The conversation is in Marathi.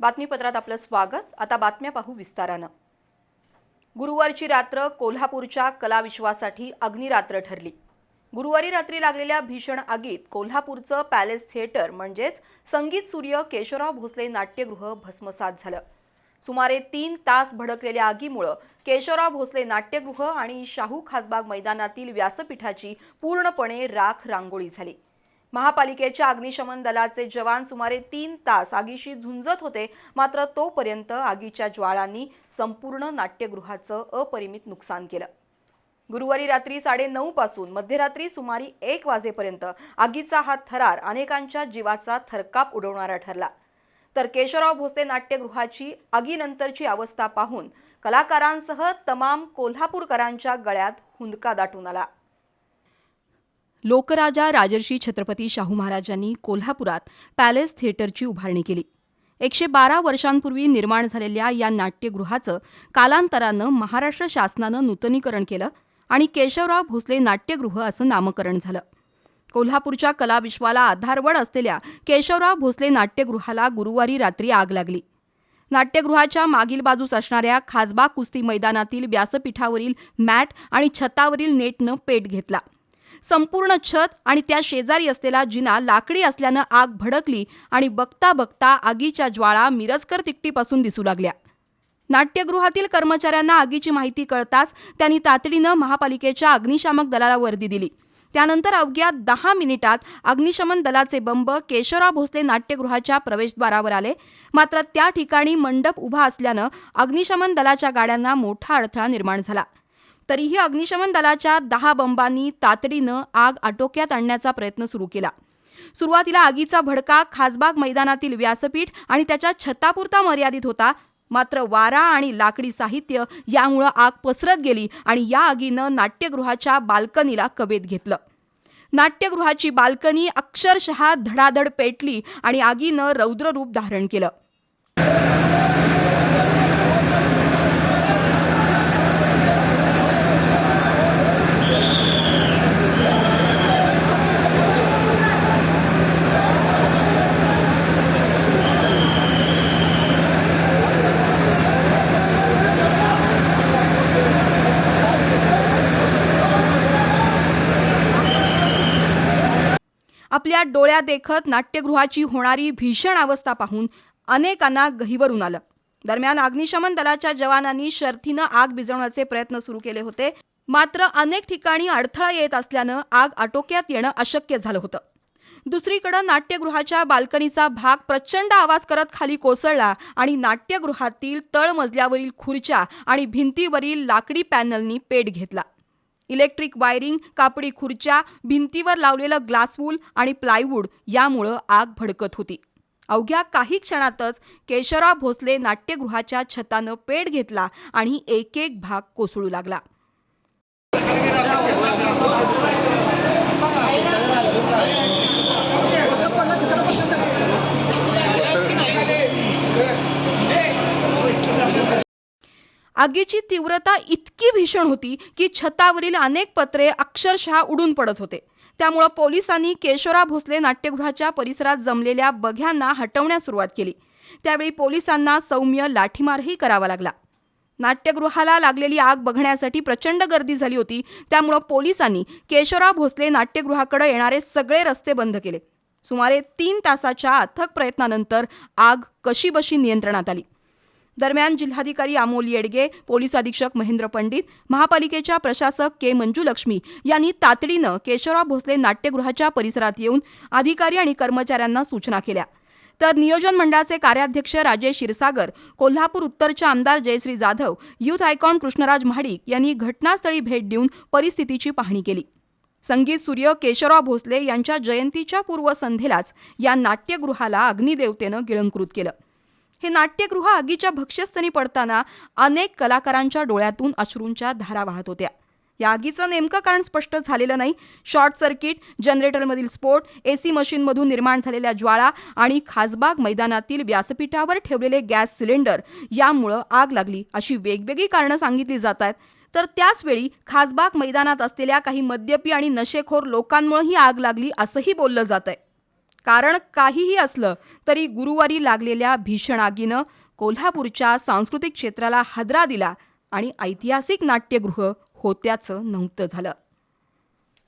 बातमीपत्रात आपलं स्वागत. आता बातम्या पाहू विस्तारानं. गुरुवारची रात्र कोल्हापूरच्या कलाविश्वासाठी अग्निरात्र ठरली. गुरुवारी रात्री लागलेल्या भीषण आगीत कोल्हापूरचं पॅलेस थिएटर म्हणजेच संगीत सूर्य केशवराव भोसले नाट्यगृह भस्मसात झालं. सुमारे तीन तास भडकलेल्या आगीमुळं केशवराव भोसले नाट्यगृह आणि शाहू खासबाग मैदानातील व्यासपीठाची पूर्णपणे राख रांगोळी झाली. महापालिकेच्या अग्निशमन दलाचे जवान सुमारे तीन तास आगीशी झुंजत होते. मात्र तोपर्यंत आगीच्या ज्वाळांनी संपूर्ण नाट्यगृहाचं अपरिमित नुकसान केलं. गुरुवारी रात्री साडेनऊ पासून मध्यरात्री सुमारी एक वाजेपर्यंत आगीचा हा थरार अनेकांच्या जीवाचा थरकाप उडवणारा ठरला. तर केशवराव भोसले नाट्यगृहाची आगीनंतरची अवस्था पाहून कलाकारांसह तमाम कोल्हापूरकरांच्या गळ्यात हुंदका दाटून आला. लोकराजा राजर्षी छत्रपती शाहू महाराजांनी कोल्हापुरात पॅलेस थिएटरची उभारणी केली. एकशे बारा वर्षांपूर्वी निर्माण झालेल्या या नाट्यगृहाचं कालांतरानं महाराष्ट्र शासनानं नूतनीकरण केलं आणि केशवराव भोसले नाट्यगृह असं नामकरण झालं. कोल्हापूरच्या कलाविश्वाला आधारवड असलेल्या केशवराव भोसले नाट्यगृहाला गुरुवारी रात्री आग लागली. नाट्यगृहाच्या मागील बाजूस असणाऱ्या खासबाग कुस्ती मैदानातील व्यासपीठावरील मॅट आणि छतावरील नेटनं पेट घेतला. संपूर्ण छत आणि त्या शेजारी असलेला जिना लाकडी असल्यानं आग भडकली आणि बघता बघता आगीच्या ज्वाळा मिरजकर तिकटीपासून दिसू लागल्या. नाट्यगृहातील कर्मचाऱ्यांना आगीची माहिती कळताच त्यांनी तातडीनं महापालिकेच्या अग्निशामक दलाला वर्दी दिली. त्यानंतर अवघ्या दहा मिनिटात अग्निशमन दलाचे बंब केशवराव भोसले नाट्यगृहाच्या प्रवेशद्वारावर आले. मात्र त्या ठिकाणी मंडप उभा असल्यानं अग्निशमन दलाच्या गाड्यांना मोठा अडथळा निर्माण झाला. तरीही अग्निशमन दलाच्या दहा बंबांनी तातडीनं आग आटोक्यात आणण्याचा प्रयत्न सुरू केला. सुरुवातीला आगीचा भडका खासबाग मैदानातील व्यासपीठ आणि त्याच्या छतापुरता मर्यादित होता. मात्र वारा आणि लाकडी साहित्य यामुळं आग पसरत गेली आणि या आगीनं नाट्यगृहाच्या बाल्कनीला कवेत घेतलं. नाट्यगृहाची बाल्कनी अक्षरशः धडाधड पेटली आणि आगीनं रौद्ररूप धारण केलं. आपल्या डोळ्या देखत नाट्यगृहाची होणारी भीषण अवस्था पाहून अनेकांना गहिवरून आलं. दरम्यान अग्निशमन दलाच्या जवानांनी शर्थीनं आग भिजवण्याचे प्रयत्न सुरू केले होते. मात्र अनेक ठिकाणी अडथळा येत असल्यानं आग आटोक्यात येणं अशक्य झालं होतं. दुसरीकडं नाट्यगृहाच्या बाल्कनीचा भाग प्रचंड आवाज करत खाली कोसळला आणि नाट्यगृहातील तळमजल्यावरील खुर्च्या आणि भिंतीवरील लाकडी पॅनलनी पेट घेतला. इलेक्ट्रिक वायरिंग कापडी खुर्च्या भिंतीवर लावलेलं ग्लासवूल आणि प्लायवूड यामुळं आग भडकत होती. अवघ्या काही क्षणातच केशवराव भोसले नाट्यगृहाच्या छतानं पेट घेतला आणि एक एक भाग कोसळू लागला. आगीची तीव्रता इतकी भीषण होती की छतावरील अनेक पत्रे अक्षरशः उडून पडत होते. त्यामुळं पोलिसांनी केशवराव भोसले नाट्यगृहाच्या परिसरात जमलेल्या बघ्यांना हटवण्यास सुरुवात केली. त्यावेळी पोलिसांना सौम्य लाठीमारही करावा लागला. नाट्यगृहाला लागलेली आग बघण्यासाठी प्रचंड गर्दी झाली होती. त्यामुळं पोलिसांनी केशवराव भोसले नाट्यगृहाकडे येणारे सगळे रस्ते बंद केले. सुमारे तीन तासाच्या अथक प्रयत्नानंतर आग कशीबशी नियंत्रणात आली. दरम्यान जिल्हाधिकारी अमोल येडगे पोलीस अधीक्षक महेंद्र पंडित महापालिकेच्या प्रशासक के मंजुलक्ष्मी यांनी तातडीनं केशवराव भोसले नाट्यगृहाच्या परिसरात येऊन अधिकारी आणि कर्मचाऱ्यांना सूचना केल्या. तर नियोजन मंडळाचे कार्याध्यक्ष राजेश क्षीरसागर कोल्हापूर उत्तरच्या आमदार जयश्री जाधव युथ आयकॉन कृष्णराज महाडिक यांनी घटनास्थळी भेट देऊन परिस्थितीची पाहणी केली. संगीत सूर्य केशवराव भोसले यांच्या जयंतीच्या पूर्वसंध्येलाच या नाट्यगृहाला अग्निदेवतेनं गिळंकृत केलं. हे नाट्यगृह आगीच्या भक्ष्यस्थानी पडताना अनेक कलाकारांच्या डोळ्यातून अश्रूंच्या धारा वाहत होत्या. या आगीचं नेमकं कारण स्पष्ट झालेलं नाही. शॉर्ट सर्किट जनरेटरमधील स्फोट एसी मशीनमधून निर्माण झालेल्या ज्वाळा आणि खासबाग मैदानातील व्यासपीठावर ठेवलेले गॅस सिलेंडर यामुळं आग लागली अशी वेगवेगळी कारणं सांगितली जात आहेत तर त्याचवेळी खासबाग मैदानात असलेल्या काही मद्यपी आणि नशेखोर लोकांमुळे ही आग लागली असंही बोललं जात आहे कारण काहीही असलं तरी गुरुवारी लागलेल्या भीषण आगीनं कोल्हापूरच्या सांस्कृतिक क्षेत्राला हादरा दिला आणि ऐतिहासिक नाट्यगृह होत्याचं नव्हतं झालं.